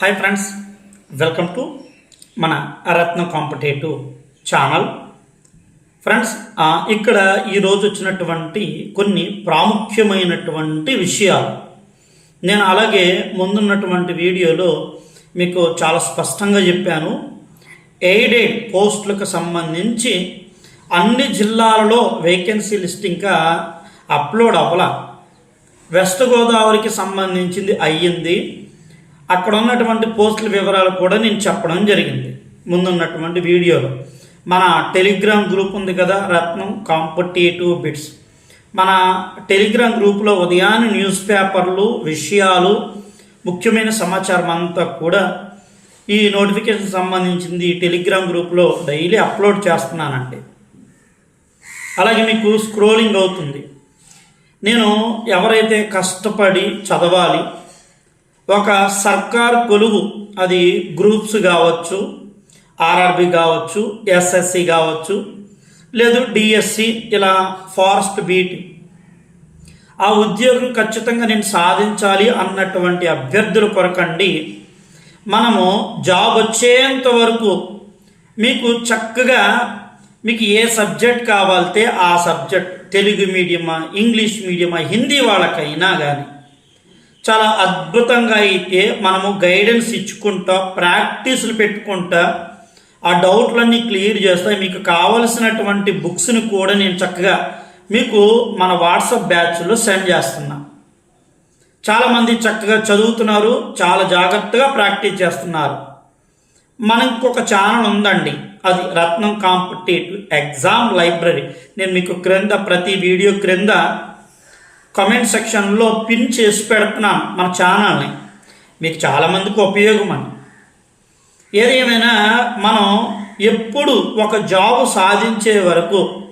Hi friends welcome to మన రత్న competitive channel friends ఇక్కడ ఈరోజు వచ్చినటువంటి కొన్ని ప్రాముఖ్యమైనటువంటి విషయాలు. నేను అలాగే ముందున్నటువంటి వీడియోలో మీకు చాలా స్పష్టంగా చెప్పాను. ఎయిడెడ్ పోస్టులకు సంబంధించి అన్ని జిల్లాలలో వేకెన్సీ లిస్ట్ ఇంకా అప్లోడ్ అవ్వాల. వెస్ట్ గోదావరికి సంబంధించింది అయ్యింది. అక్కడ ఉన్నటువంటి పోస్టుల వివరాలు కూడా నేను చెప్పడం జరిగింది. ముందున్నటువంటి వీడియోలో. మన టెలిగ్రామ్ గ్రూప్ ఉంది కదా రత్నం కాంపిటేటివ్ బిట్స్. మన టెలిగ్రామ్ గ్రూప్లో ఉదయాన్నే న్యూస్ పేపర్లు విషయాలు ముఖ్యమైన సమాచారం అంతా కూడా ఈ నోటిఫికేషన్ సంబంధించింది టెలిగ్రామ్ గ్రూప్లో డైలీ అప్లోడ్ చేస్తున్నానండి. అలాగే మీకు స్క్రోలింగ్ అవుతుంది. నేను ఎవరైతే కష్టపడి చదవాలి ఒక సర్కార్ కొలువు అది గ్రూప్స్ కావచ్చు ఆర్ఆర్బి కావచ్చు ఎస్ఎస్సి కావచ్చు లేదు డిఎస్సి ఇలా ఫారెస్ట్ బీట్. ఆ ఉద్యోగం ఖచ్చితంగా నేను సాధించాలి అన్నటువంటి అభ్యర్థుల కొరకండి. మనము జాబ్ వచ్చేంత వరకు మీకు చక్కగా మీకు ఏ సబ్జెక్ట్ కావాలితే ఆ సబ్జెక్ట్ తెలుగు మీడియమా ఇంగ్లీష్ మీడియమా హిందీ వాళ్ళకైనా కానీ చాలా అద్భుతంగా అయితే మనము గైడెన్స్ ఇచ్చుకుంటా ప్రాక్టీసులు పెట్టుకుంటా ఆ డౌట్లన్నీ క్లియర్ చేస్తా. మీకు కావలసినటువంటి బుక్స్ని కూడా నేను చక్కగా మీకు మన వాట్సాప్ బ్యాచ్లో సెండ్ చేస్తున్నా. చాలామంది చక్కగా చదువుతున్నారు చాలా జాగ్రత్తగా ప్రాక్టీస్ చేస్తున్నారు. మనకు ఒక ఛానల్ ఉందండి. అది రత్నం కాంపిటేటివ్ ఎగ్జామ్ లైబ్రరీ. నేను మీకు క్రింద ప్రతి వీడియో క్రింద కమెంట్ సెక్షన్లో పిన్ చేసి పెడుతున్నాను మన ఛానల్ని మీకు చాలామందికి ఉపయోగం అని ఏదేమైనా మనం ఎప్పుడు ఒక జాబ్ సాధించే వరకు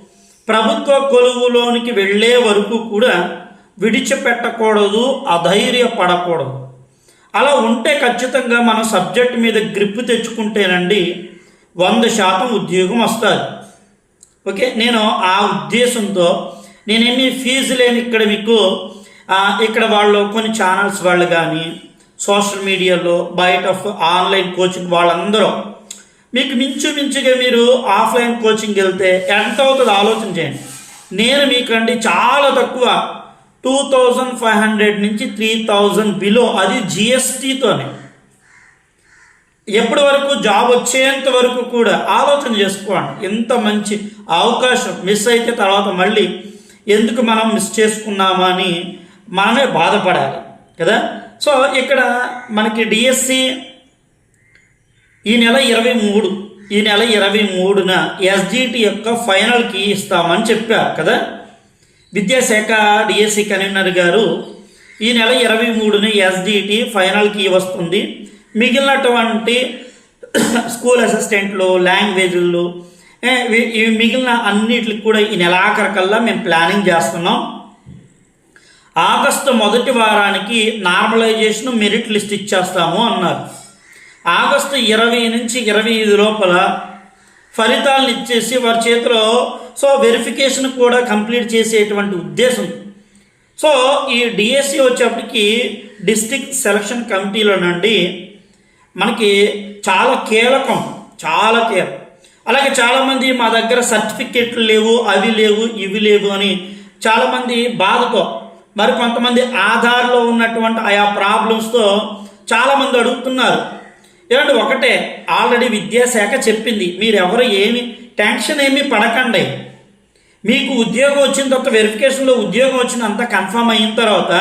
ప్రభుత్వ కొలువులోనికి వెళ్ళే వరకు కూడా విడిచిపెట్టకూడదు అధైర్యపడకూడదు. అలా ఉంటే ఖచ్చితంగా మన సబ్జెక్ట్ మీద గ్రిప్ తెచ్చుకుంటేనండి వంద శాతం ఉద్యోగం వస్తుంది. ఓకే? నేను ఆ ఉద్దేశంతో నేనేమి ఫీజు లేని ఇక్కడ మీకు ఇక్కడ వాళ్ళు కొన్ని ఛానల్స్ వాళ్ళు కానీ సోషల్ మీడియాలో బయట ఆన్లైన్ కోచింగ్ వాళ్ళందరూ మీకు మించుమించుగా మీరు ఆఫ్లైన్ కోచింగ్ వెళ్తే ఎంత అవుతుందో ఆలోచన చేయండి. నేను మీకండి చాలా తక్కువ టూ థౌజండ్ ఫైవ్ హండ్రెడ్ నుంచి త్రీ థౌజండ్ బిలో అది జిఎస్టీతోనే ఎప్పటి వరకు జాబ్ వచ్చేంత వరకు కూడా ఆలోచన చేసుకోండి. ఎంత మంచి అవకాశం మిస్ అయితే తర్వాత మళ్ళీ ఎందుకు మనం మిస్ చేసుకున్నామా అని మనమే బాధపడాలి కదా? సో ఇక్కడ మనకి డిఎస్సి ఈ నెల ఇరవై మూడు ఈ నెల ఇరవై మూడున ఎస్జిటి యొక్క ఫైనల్కి ఇస్తామని చెప్పారు కదా? విద్యాశాఖ డిఎస్సి కన్వీనర్ గారు ఈ నెల ఇరవై మూడున ఎస్జిటి ఫైనల్కి వస్తుంది. మిగిలినటువంటి స్కూల్ అసిస్టెంట్లు లాంగ్వేజ్లు ఇవి- మిగిలిన అన్నిటికి కూడా ఈ నెలాఖరికల్లా మేము ప్లానింగ్ చేస్తున్నాం. ఆగస్టు మొదటి వారానికి నార్మలైజేషన్ మెరిట్ లిస్ట్ ఇచ్చేస్తాము అన్నారు. ఆగస్టు ఇరవై నుంచి ఇరవై ఐదు లోపల ఫలితాలను ఇచ్చేసి వారి చేతిలో సో వెరిఫికేషన్ కూడా కంప్లీట్ చేసేటువంటి ఉద్దేశం. సో ఈ డిఎస్సి వచ్చేప్పటికి డిస్టిక్ సెలక్షన్ కమిటీలో నుండి మనకి చాలా కీలకం చాలా కీలకం. అలాగే చాలామంది మా దగ్గర సర్టిఫికేట్లు లేవు అవి లేవు ఇవి లేవు అని చాలామంది బాధతో మరి కొంతమంది ఆధార్లో ఉన్నటువంటి ఆయా ప్రాబ్లమ్స్తో చాలామంది అడుగుతున్నారు. ఏమంటే ఒకటే ఆల్రెడీ విద్యాశాఖ చెప్పింది మీరెవరు ఏమి టెన్షన్ ఏమీ పడకండి. మీకు ఉద్యోగం వచ్చిన తర్వాత వెరిఫికేషన్లో ఉద్యోగం వచ్చిన అంత కన్ఫర్మ్ అయిన తర్వాత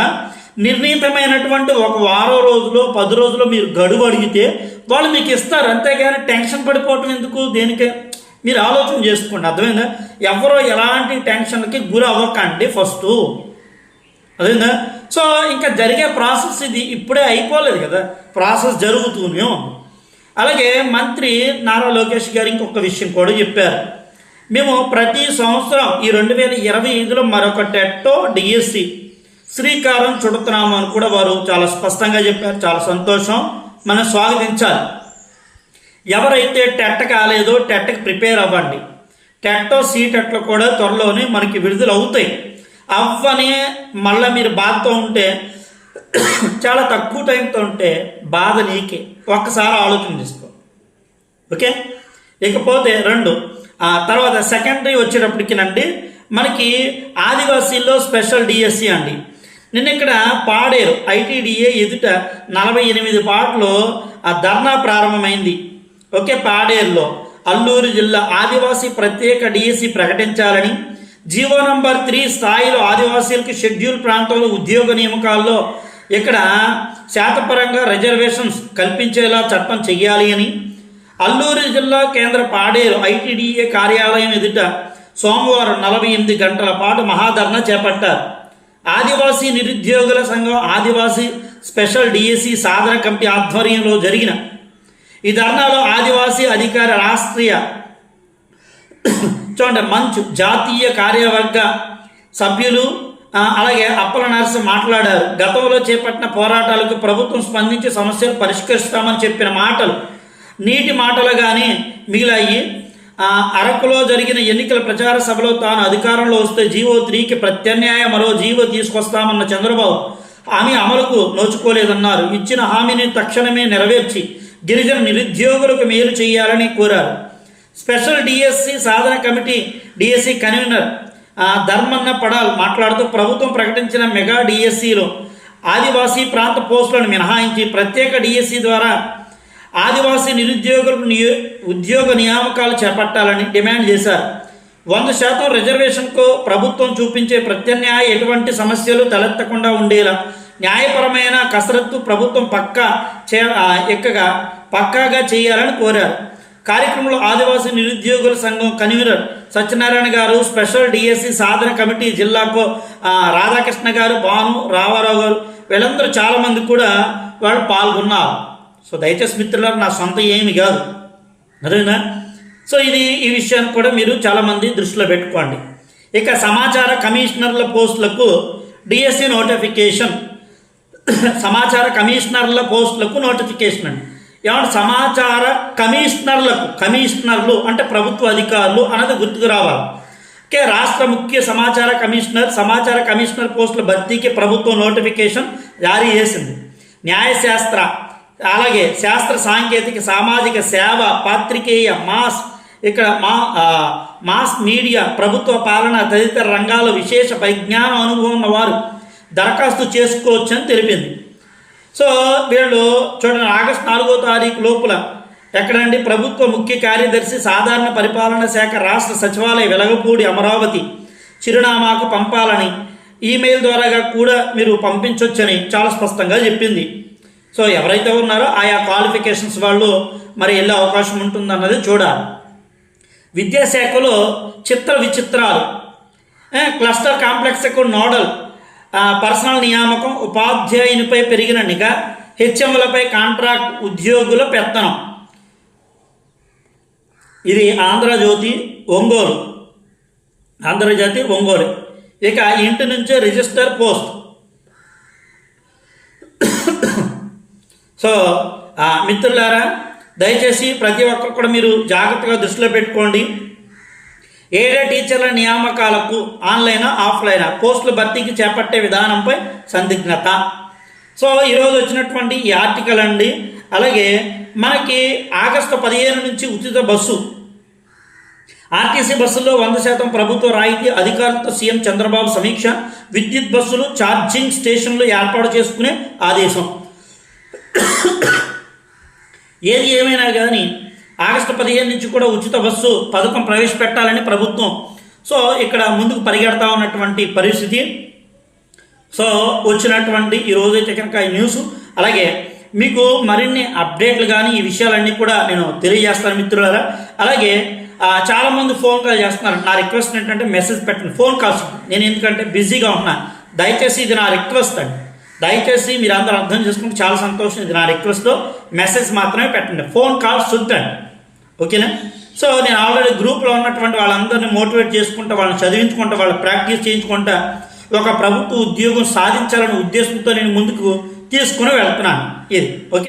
నిర్ణీతమైనటువంటి ఒక వారం రోజులో పది రోజులో మీరు గడువు అడిగితే వాళ్ళు మీకు ఇస్తారు అంతేగాని టెన్షన్ పడిపోవటం ఎందుకు? దేనికే? మీరు ఆలోచన చేసుకోండి. అర్థమైందా? ఎవరో ఎలాంటి టెన్షన్కి గురి అవ్వకండి ఫస్ట్. అదేందా సో ఇంకా జరిగే ప్రాసెస్ ఇది ఇప్పుడే అయిపోలేదు కదా. ప్రాసెస్ జరుగుతూనే ఉంది. అలాగే మంత్రి నారా లోకేష్ గారు ఇంకొక విషయం కూడా చెప్పారు. మేము ప్రతి సంవత్సరం ఈ రెండు వేల ఇరవై ఐదులో మరొక టెట్టో డిఎస్సి శ్రీకారం చుడుతున్నాము అని కూడా వారు చాలా స్పష్టంగా చెప్పారు. చాలా సంతోషం. మనం స్వాగతించాలి. ఎవరైతే టెట్ కాలేదో టెట్కి ప్రిపేర్ అవ్వండి. టెట్టో సీటెట్లో కూడా త్వరలోనే మనకి విడుదల అవుతాయి అవ్వని మళ్ళీ మీరు బాధతో ఉంటే చాలా తక్కువ టైంతో ఉంటే బాధ నీకే. ఒక్కసారి ఆలోచన చేసుకో. ఓకే? ఇకపోతే రెండు. ఆ తర్వాత సెకండరీ వచ్చేటప్పటికినండి మనకి ఆదివాసీల్లో స్పెషల్ డిఎస్సి అండి. నిన్న ఇక్కడ పాడేరు. ఐటీడీఏ ఎదుట నలభై ఎనిమిది పాటలు ఆ ధర్నా ప్రారంభమైంది. ఓకే పాడేరులో అల్లూరు జిల్లా ఆదివాసీ ప్రత్యేక డిఎస్సి ప్రకటించాలని జీవో నంబర్ త్రీ స్థాయిలో ఆదివాసీలకు షెడ్యూల్ ప్రాంతంలో ఉద్యోగ నియామకాల్లో ఇక్కడ శాతపరంగా రిజర్వేషన్స్ కల్పించేలా చట్టం చెయ్యాలి అని అల్లూరు జిల్లా కేంద్ర పాడేరు ఐటీడీఏ కార్యాలయం ఎదుట సోమవారం నలభై ఎనిమిది గంటల పాటు మహాధర్నా చేపట్టారు. ఆదివాసీ నిరుద్యోగుల సంఘం ఆదివాసీ స్పెషల్ డిఎస్సి సాధన కమిటీ ఆధ్వర్యంలో జరిగిన ఈ ధర్నాలో ఆదివాసీ అధికార రాష్ట్రీయ చూడండి మంచు జాతీయ కార్యవర్గ సభ్యులు అలాగే అప్పల నర్సు మాట్లాడారు. గతంలో చేపట్టిన పోరాటాలకు ప్రభుత్వం స్పందించి సమస్యలు పరిష్కరిస్తామని చెప్పిన మాటలు నీటి మాటలుగానే మిగిలాయి. అరకులో జరిగిన ఎన్నికల ప్రచార సభలో తాను అధికారంలో వస్తే జీవో త్రీకి ప్రత్యామ్నాయ మరో జీవో తీసుకొస్తామన్న చంద్రబాబు హామీ అమలుకు నోచుకోలేదన్నారు. ఇచ్చిన హామీని తక్షణమే నెరవేర్చి గిరిజన నిరుద్యోగులకు మేలు చేయాలని కోరారు. స్పెషల్ డిఎస్సి సాధన committee DSC convener Dharmanna Padal మాట్లాడుతూ ప్రభుత్వం ప్రకటించిన మెగా డిఎస్సిలో ఆదివాసీ ప్రాంత పోస్టులను మినహాయించి ప్రత్యేక డిఎస్సి ద్వారా ఆదివాసీ నిరుద్యోగులకు నియో ఉద్యోగ నియామకాలు చేపట్టాలని డిమాండ్ చేశారు. వంద శాతం రిజర్వేషన్కు ప్రభుత్వం చూపించే ప్రత్యామ్నాయ ఎటువంటి సమస్యలు తలెత్తకుండా ఉండేలా న్యాయపరమైన కసరత్తు ప్రభుత్వం పక్కా చే ఎక్కగా పక్కాగా చేయాలని కోరారు. కార్యక్రమంలో ఆదివాసీ నిరుద్యోగుల సంఘం కన్వీనర్ సత్యనారాయణ గారు స్పెషల్ డిఎస్సి సాధన కమిటీ జిల్లాకు రాధాకృష్ణ గారు భాను రామారావు గారు వీళ్ళందరూ చాలామంది కూడా వాళ్ళు పాల్గొన్నారు. సో దయచేసి మిత్రులారు నా సొంత ఏమి కాదు. అదేనా సో ఇది ఈ విషయాన్ని కూడా మీరు చాలామంది దృష్టిలో పెట్టుకోండి. ఇక సమాచార కమిషనర్ల పోస్టులకు డిఎస్సి నోటిఫికేషన్ సమాచార కమిషనర్ల పోస్టులకు నోటిఫికేషన్ అండి. ఏమంటే సమాచార కమిషనర్లకు కమిషనర్లు అంటే ప్రభుత్వ అధికారులు అన్నది గుర్తుకు రావాలి. ఓకే రాష్ట్ర ముఖ్య సమాచార కమిషనర్ సమాచార కమిషనర్ పోస్టుల భర్తీకి ప్రభుత్వం నోటిఫికేషన్ జారీ చేసింది. న్యాయశాస్త్ర అలాగే శాస్త్ర సాంకేతిక సామాజిక సేవ పాత్రికేయ మాస్ ఇక్కడ మా మాస్ మీడియా ప్రభుత్వ పాలన తదితర రంగాల విశేష పరిజ్ఞానం అనుభవం ఉన్న వారు దరఖాస్తు చేసుకోవచ్చని తెలిపింది. సో వీళ్ళు చూడండి ఆగస్టు నాలుగో తారీఖు లోపల ఎక్కడండి? ప్రభుత్వ ముఖ్య కార్యదర్శి సాధారణ పరిపాలన శాఖ రాష్ట్ర సచివాలయ వెలగపూడి అమరావతి చిరునామాకు పంపాలని ఈమెయిల్ ద్వారాగా కూడా మీరు పంపించవచ్చని చాలా స్పష్టంగా చెప్పింది. సో ఎవరైతే ఉన్నారో ఆయా క్వాలిఫికేషన్స్ వాళ్ళు మరి వెళ్ళే అవకాశం ఉంటుందన్నది చూడాలి. విద్యాశాఖలో చిత్ర విచిత్రాలు క్లస్టర్ కాంప్లెక్స్కు నోడల్ పర్సనల్ నియామకం ఉపాధ్యాయునిపై పెరిగిన నిఘా హెచ్ఎంలపై కాంట్రాక్ట్ ఉద్యోగుల పెత్తనం. ఇది ఆంధ్రజ్యోతి ఒంగోలు. ఆంధ్రజ్యోతి ఒంగోలు. ఇక ఇంటి నుంచే రిజిస్టర్ పోస్ట్. సో మిత్రులారా దయచేసి ప్రతి ఒక్కరు కూడా మీరు జాగ్రత్తగా దృష్టిలో పెట్టుకోండి. ఏడే టీచర్ల నియామకాలకు ఆన్లైన్ ఆఫ్లైనా పోస్టుల భర్తీకి చేపట్టే విధానంపై సందిగ్ధత. సో ఈరోజు వచ్చినటువంటి ఈ ఆర్టికల్ అండి. అలాగే మనకి ఆగస్టు పదిహేను నుంచి ఉచిత బస్సు. ఆర్టీసీ బస్సుల్లో వంద శాతం ప్రభుత్వ రాయితీ అధికారులతో సీఎం చంద్రబాబు సమీక్ష విద్యుత్ బస్సులు ఛార్జింగ్ స్టేషన్లు ఏర్పాటు చేసుకునే ఆదేశం. ఏది ఏమైనా కానీ ఆగస్టు పదిహేను నుంచి కూడా ఉచిత బస్సు పథకం ప్రవేశపెట్టాలని ప్రభుత్వం. సో ఇక్కడ ముందుకు పరిగెడతా ఉన్నటువంటి పరిస్థితి. సో వచ్చినటువంటి ఈ రోజైతే కనుక ఈ న్యూస్. అలాగే మీకు మరిన్ని అప్డేట్లు కానీ ఈ విషయాలన్నీ కూడా నేను తెలియజేస్తాను మిత్రులారా. అలాగే చాలామంది ఫోన్ కాల్ చేస్తున్నారు. నా రిక్వెస్ట్ ఏంటంటే మెసేజ్ పెట్టండి. Phone calls. నేను ఎందుకంటే బిజీగా ఉన్నా దయచేసి ఇది నా రిక్వెస్ట్ అండి. దయచేసి మీరు అందరూ అర్థం చేసుకుంటే చాలా సంతోషం ఇది నా రిక్వెస్ట్లో మెసేజ్ మాత్రమే పెట్టండి. ఫోన్ కాల్స్ చూద్దండి ఓకేనా? సో నేను ఆల్రెడీ గ్రూప్లో ఉన్నటువంటి వాళ్ళందరినీ మోటివేట్ చేసుకుంటా వాళ్ళని చదివించుకుంటా వాళ్ళ ప్రాక్టీస్ చేయించుకుంటా ఒక ప్రభుత్వ ఉద్యోగం సాధించాలనే ఉద్దేశంతో నేను ముందుకు తీసుకుని వెళ్తున్నాను. ఇది. ఓకే?